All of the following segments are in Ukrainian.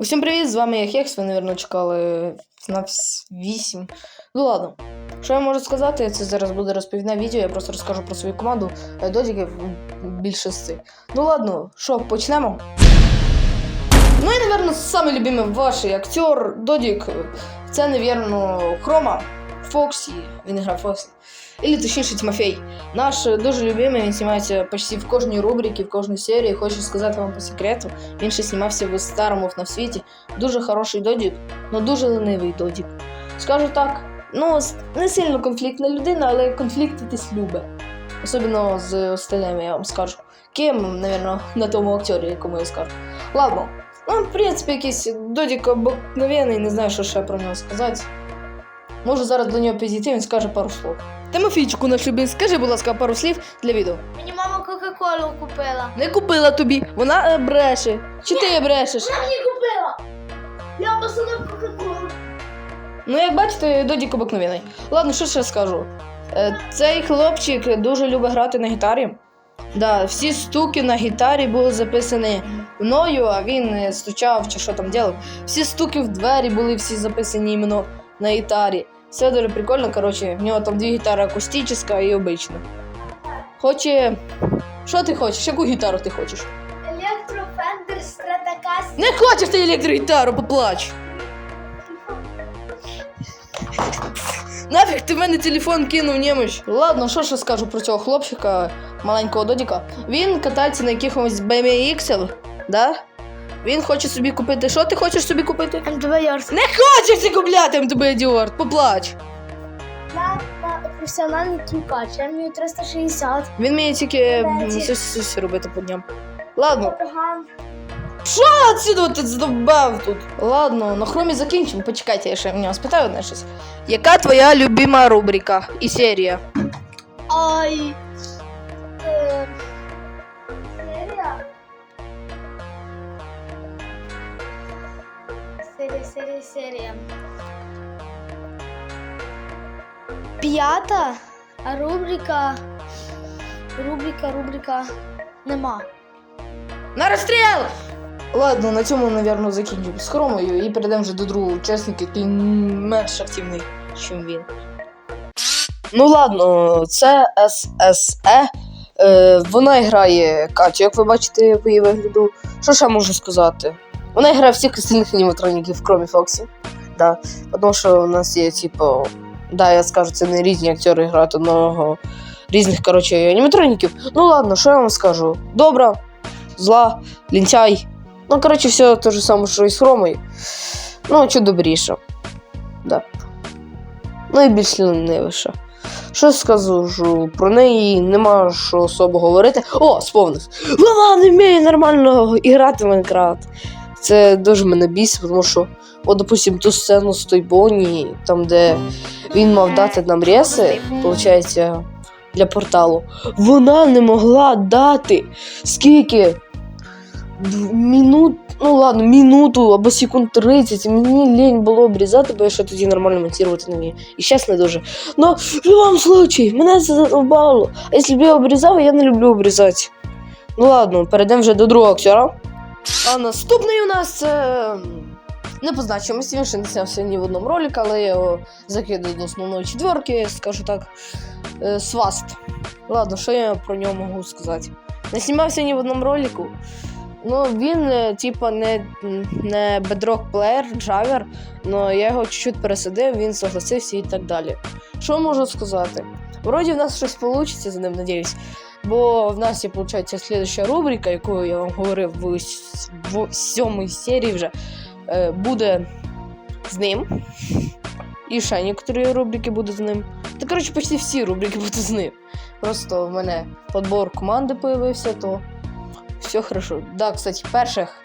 Усім привіт, з вами я Хекс, ви, мабуть, чекали на 8. Ну ладно. Що я можу сказати? Це зараз буде розповідне відео, я просто розкажу про свою команду додіків більше з більшості. Ну ладно, що, почнемо? Ну і, самий любимий ваш актер Додік. Це, напевно, Хрома Фоксі. Він грав Фоксі. Или точніше Тимофей. Наш е, дуже любимий, він знімається почти в кожній рубриці, в кожній серії. Хочу сказати вам по секрету. Він ще знімався в старому на світі. Дуже хороший додік, але дуже ленивий додік. Скажу так, ну, не сильно конфліктна людина, але конфліктитись любить. Особливо з остальними, я вам скажу. Ким, напевно, на тому актері, якому я скажу. Ладно. Ну, в принципі, якийсь додік обикновений, не знаю, що ще про нього сказати. Можу зараз до нього підійти, він скаже пару слов. Тимофійчику наш любий, скажи, будь ласка, пару слів для відео. Мені мама Кока-Колу купила. Не купила тобі, вона е, бреше. Чи ти брешеш? Вона мені купила. Я посадив Кока-Колу. Ну, як бачите, додік обикновений. Ладно, що ще скажу? Е, Цей хлопчик дуже любить грати на гітарі. Да, всі стуки на гітарі були записані мною, а він е, стучав чи що там робив. Всі стуки в двері були всі записані іменно на гітарі. Все дуже прикольно, коротше, в нього там дві гітари акустична і обична. Хоче. Що ти хочеш? Яку гітару ти хочеш? Електрофендер Стратокастер. Не хочеш ти електрогітару, поплач. Нафіг ти в мене телефон кинув немощ. Ладно, що ще скажу про цього хлопчика, маленького додіка. Він катається на якихось BMX, да? Він хоче собі купити. Що ти хочеш собі купити? МДВ Йорс. Не хочеш ти купляти МТБ Діорт, поплач. Я на професіональний трюкач. Я вмію 360. Він вміє тільки м, Молодець. щось робити по дням. Ладно, Погано. Отсюда ти задовбав тут. Ладно, на хромі закінчимо. Почекайте, я ще в нього спитаю одне щось. Яка твоя любима рубрика і серія? Ай. 4 серия. П'ята рубрика. Рубрика, рубрика нема. На розстріл! Ладно, на цьому, мабуть, закінчимо з хромою і перейдемо вже до другого учасника, який менш активний, ніж він. Ну ладно, це ССЕ. Е, вона грає Катю, як ви бачите по її вигляду. Що ще можу сказати? Вона грає всіх остальних аніматроніків, крім Фоксі. Да. Тому що у нас є, типу, да, я скажу, це не різні актери грають одного різних, коротше, аніматроніків. Ну ладно, що я вам скажу? Добра, зла, лінцяй. Ну, коротше, все те ж саме, що і з хромою. Ну, чи добріше. Да. Ну і більш лінивіше. Що скажу, про неї нема що особо говорити. О, сповнив. Вона не вміє нормально грати в Майнкрафт. Це дуже мене бісить, тому що, от, допустим, ту сцену з той Бонні, там, де він мав дати нам реси, виходить, для порталу. Вона не могла дати скільки? Мінут, ну ладно, минуту або секунд 30. Мені лінь було обрізати, бо я ще тоді нормально монтувати не вмію. І зараз не дуже. Но в будь-якому случае, мене це задовбало. А якщо б я обрізав, я не люблю обрізати. Ну ладно, перейдемо вже до другого актера. А наступний у нас е, не по значимості, він ще не снявся ні в одному ролику, але я його закидаю до основної четверки, скажу так. Е, Сваст. Ладно, що я про нього можу сказати? Не знімався ні в одному ролику. Ну, він, е, типа, не, не bedrock плеєр, джавер, але я його чуть-чуть пересадив, він согласився і так далі. Що можу сказати? Вроді в нас щось вийде з ним, надіюсь. Бо в нас є, виходить, слідуща рубрика, яку я вам говорив в, сьомій серії вже, е, буде з ним. І ще некоторі рубрики будуть з ним. Та коротше, почти всі рубрики будуть з ним. Просто в мене подбор команди появився, то все хорошо. Да, кстати, перших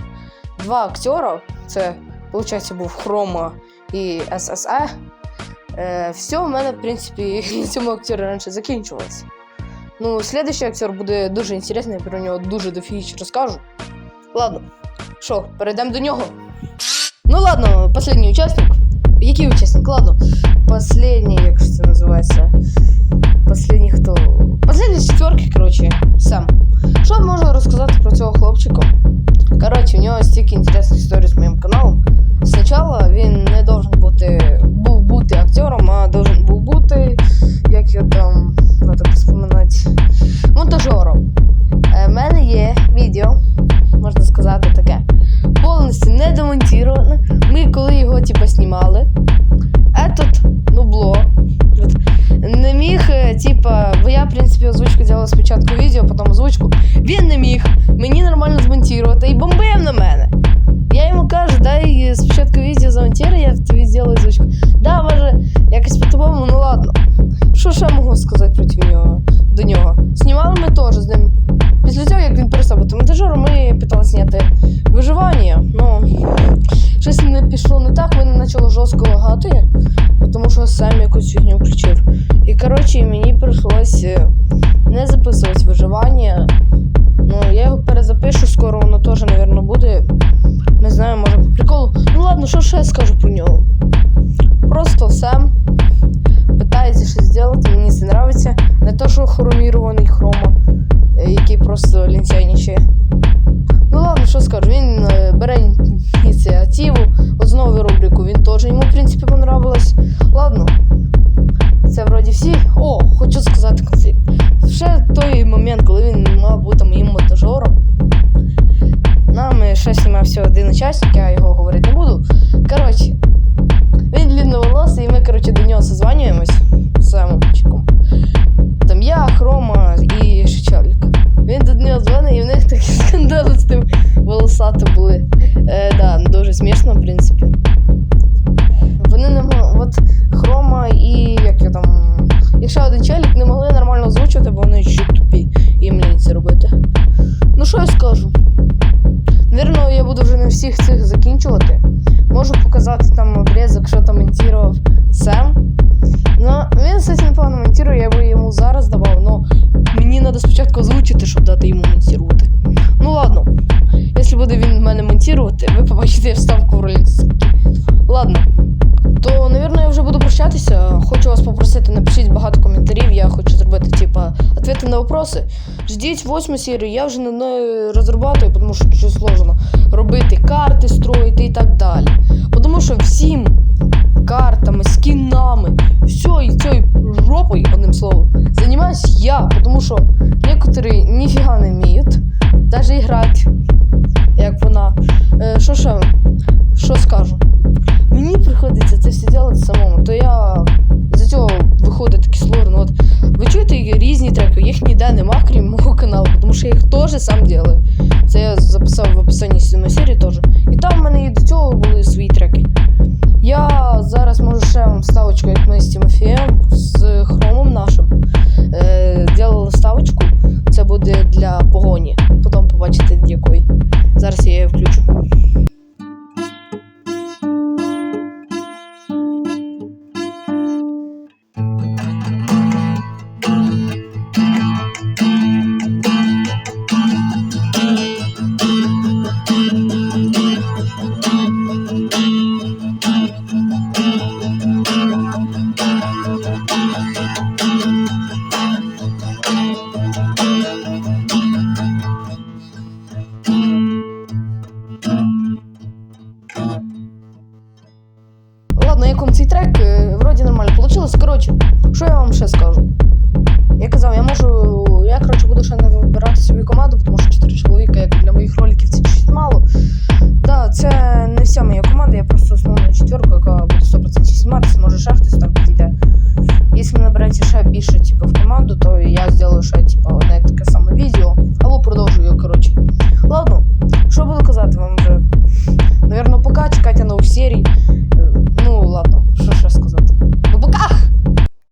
два актера, це, виходить, був Хрома і ССЕ. Все в мене, в принципі, на цьому актері раніше закінчилось. Ну, следующий актер буде дуже інтересний, я про нього дуже дофігіч розкажу. Ладно, що, перейдемо до нього. Ну ладно, последній учасник. Який учасник? Ладно. Последний, як це називається? Последній хто? Последній з четверки, коротше, сам. Що можу розказати про цього хлопчика? Коротше, у нього стільки інтересних історій з моїм каналом. недомонтировано. Типа знімали, коротше, мені прийшлось е, не записувати виживання. Ну, я його перезапишу, скоро воно теж, мабуть, буде. Не знаю, може по приколу. Ну ладно, що ще я скажу про нього? Просто все. питається щось зробити, мені це подобається. Не то, що хромірований знімався я його говорити буду. Коротше, він длинноволосий, і ми, коротше, до нього зазванюємось самим самопчиком. Там я, Хрома і Шичалік. Він до нього дзвонить, і в них такі скандали з тим волосатим були. Е, да, дуже смішно, в принципі. Показати там обрізок, що там монтував Сем. Ну, він, кстати, непогано монтує, я би йому зараз давав, але мені треба спочатку озвучити, щоб дати йому монтувати. Ну ладно. Якщо буде він в мене монтувати, ви побачите вставку в ролик. Ладно. То, навірно, я вже буду прощатися. Хочу вас попросити, напишіть багато коментарів. Я хочу зробити, типа, ответи на вопроси. Ждіть восьму серію, я вже над нею розробляю, тому що дуже сложно робити карти, строїти і так далі. Тому що всім картами, скінами, всьою цією жопою, одним словом, займаюсь я, тому що некоторі ніфіга не вміють, навіть грати, як вона. Е, Що ще? Що скажу? Мені приходиться це все робити самому, то я ніде нема, крім мого каналу, тому що я їх теж сам роблю. Це я записав в описанні сьомої серії теж. І там в мене і до цього були свої треки. Я зараз можу ще вам ставочку, як ми з Тимофієм, з хромом нашим. Е, делали ставочку. Це буде для погоні. Потім побачите якої. Зараз я її включу. слухав цей трек, е, вроде нормально получилось. Коротше, що я вам ще скажу? Я казав, я можу. Я коротше, буду ще не вибирати собі команду, потому що 4 человека як для моїх роликів це чуть мало. Да, Це не вся моя команда, я просто основна четверка.